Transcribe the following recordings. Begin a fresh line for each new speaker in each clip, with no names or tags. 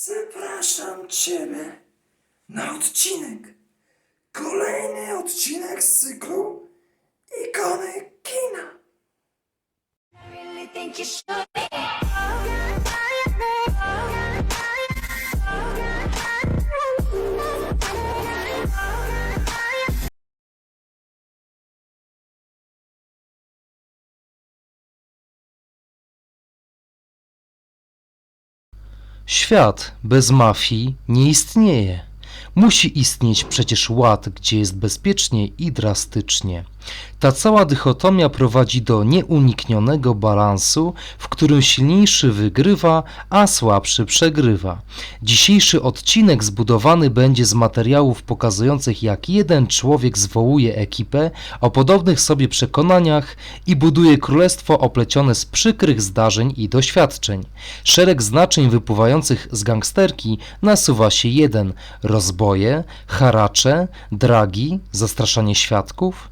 Zapraszam Ciebie na odcinek. Kolejny odcinek z cyklu Ikony Kina.
really think you should
Świat bez mafii nie istnieje. Musi istnieć przecież ład, gdzie jest bezpiecznie i drastycznie. Ta cała dychotomia prowadzi do nieuniknionego balansu, w którym silniejszy wygrywa, a słabszy przegrywa. Dzisiejszy odcinek zbudowany będzie z materiałów pokazujących, jak jeden człowiek zwołuje ekipę o podobnych sobie przekonaniach i buduje królestwo oplecione z przykrych zdarzeń i doświadczeń. Szereg znaczeń wypływających z gangsterki nasuwa się jeden: rozboje, haracze, dragi, zastraszanie świadków.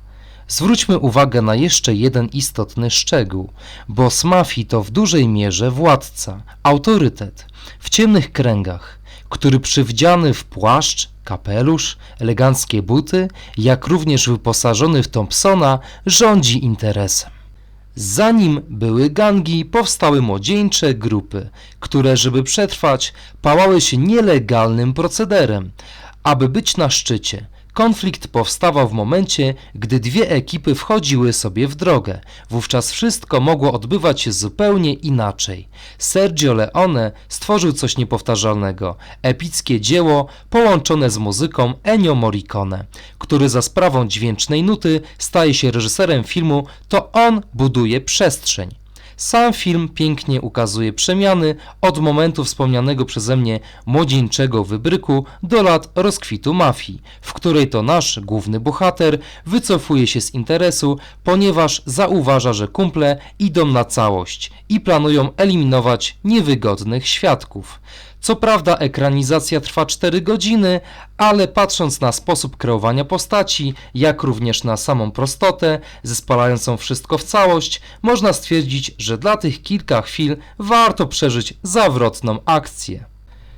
Zwróćmy uwagę na jeszcze jeden istotny szczegół. Boss mafii to w dużej mierze władca, autorytet w ciemnych kręgach, który przywdziany w płaszcz, kapelusz, eleganckie buty, jak również wyposażony w Thompsona, rządzi interesem. Zanim były gangi, powstały młodzieńcze grupy, które, żeby przetrwać, pałały się nielegalnym procederem. Aby być na szczycie, konflikt powstawał w momencie, gdy dwie ekipy wchodziły sobie w drogę. Wówczas wszystko mogło odbywać się zupełnie inaczej. Sergio Leone stworzył coś niepowtarzalnego, epickie dzieło połączone z muzyką Ennio Morricone, który za sprawą dźwięcznej nuty staje się reżyserem filmu, to on buduje przestrzeń. Sam film pięknie ukazuje przemiany od momentu wspomnianego przeze mnie młodzieńczego wybryku do lat rozkwitu mafii, w której to nasz główny bohater wycofuje się z interesu, ponieważ zauważa, że kumple idą na całość i planują eliminować niewygodnych świadków. Co prawda ekranizacja trwa 4 godziny, ale patrząc na sposób kreowania postaci, jak również na samą prostotę, zespalającą wszystko w całość, można stwierdzić, że dla tych kilka chwil warto przeżyć zawrotną akcję.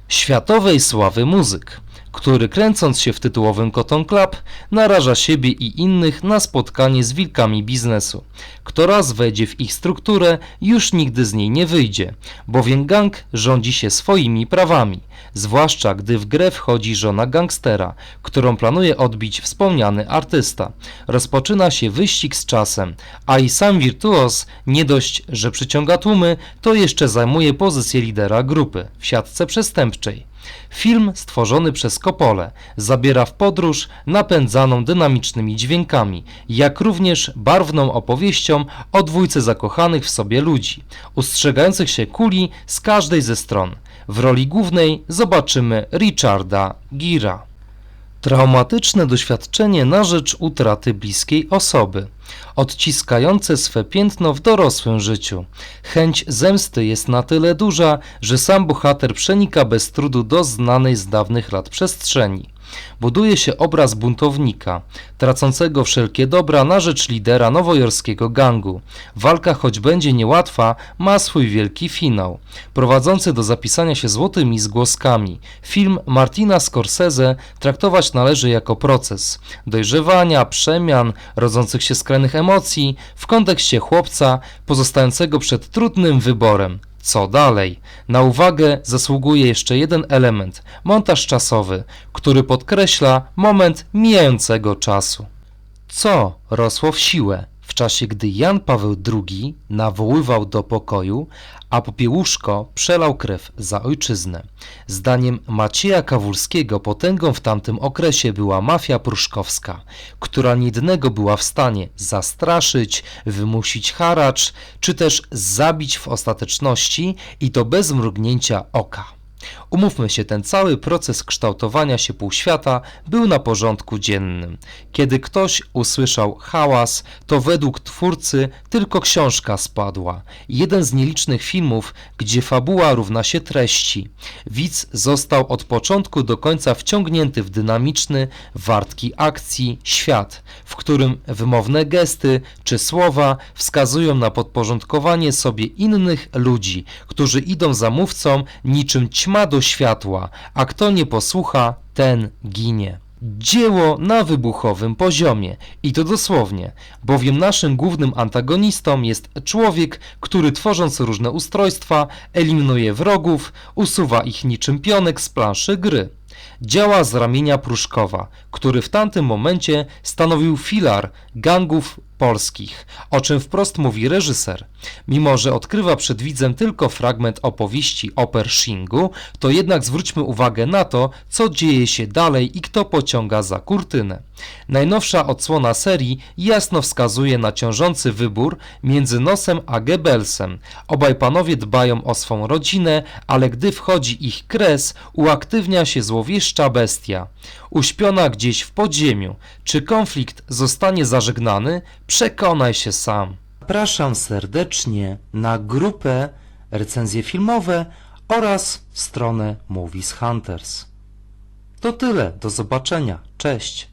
Światowej sławy muzyk, który kręcąc się w tytułowym Cotton Club, naraża siebie i innych na spotkanie z wilkami biznesu. Kto raz wejdzie w ich strukturę, już nigdy z niej nie wyjdzie, bowiem gang rządzi się swoimi prawami, zwłaszcza gdy w grę wchodzi żona gangstera, którą planuje odbić wspomniany artysta. Rozpoczyna się wyścig z czasem, a i sam wirtuos nie dość, że przyciąga tłumy, to jeszcze zajmuje pozycję lidera grupy w siatce przestępczej. Film stworzony przez Kopole zabiera w podróż napędzaną dynamicznymi dźwiękami, jak również barwną opowieścią o dwójce zakochanych w sobie ludzi, ustrzegających się kuli z każdej ze stron. W roli głównej zobaczymy Richarda Gira. Traumatyczne doświadczenie na rzecz utraty bliskiej osoby, odciskające swe piętno w dorosłym życiu. Chęć zemsty jest na tyle duża, że sam bohater przenika bez trudu do znanej z dawnych lat przestrzeni. Buduje się obraz buntownika, tracącego wszelkie dobra na rzecz lidera nowojorskiego gangu. Walka, choć będzie niełatwa, ma swój wielki finał, prowadzący do zapisania się złotymi zgłoskami. Film Martina Scorsese traktować należy jako proces dojrzewania, przemian, rodzących się skrajnych emocji w kontekście chłopca pozostającego przed trudnym wyborem. Co dalej? Na uwagę zasługuje jeszcze jeden element montaż czasowy, który podkreśla moment mijającego czasu. Co rosło w siłę czasie, gdy Jan Paweł II nawoływał do pokoju, a Popiełuszko przelał krew za ojczyznę? Zdaniem Macieja Kawulskiego potęgą w tamtym okresie była mafia pruszkowska, która niejednego była w stanie zastraszyć, wymusić haracz, czy też zabić w ostateczności i to bez mrugnięcia oka. Umówmy się, ten cały proces kształtowania się półświata był na porządku dziennym. Kiedy ktoś usłyszał hałas, to według twórcy tylko książka spadła. Jeden z nielicznych filmów, gdzie fabuła równa się treści. Widz został od początku do końca wciągnięty w dynamiczny, wartki akcji świat, w którym wymowne gesty czy słowa wskazują na podporządkowanie sobie innych ludzi, którzy idą za mówcą niczym ćma ma do światła, a kto nie posłucha, ten ginie. Dzieło na wybuchowym poziomie i to dosłownie, bowiem naszym głównym antagonistą jest człowiek, który tworząc różne ustrojstwa, eliminuje wrogów, usuwa ich niczym pionek z planszy gry. Działa z ramienia Pruszkowa, który w tamtym momencie stanowił filar gangów polskich, o czym wprost mówi reżyser. Mimo, że odkrywa przed widzem tylko fragment opowieści o Pershingu, to jednak zwróćmy uwagę na to, co dzieje się dalej i kto pociąga za kurtynę. Najnowsza odsłona serii jasno wskazuje na ciążący wybór między Nosem a Goebbelsem. Obaj panowie dbają o swą rodzinę, ale gdy wchodzi ich kres, uaktywnia się złowieszcza bestia. Uśpiona gdzieś w podziemiu. Czy konflikt zostanie zażegnany? Przekonaj się sam. Zapraszam serdecznie na grupę recenzje filmowe oraz stronę Movies Hunters. To tyle, do zobaczenia, cześć.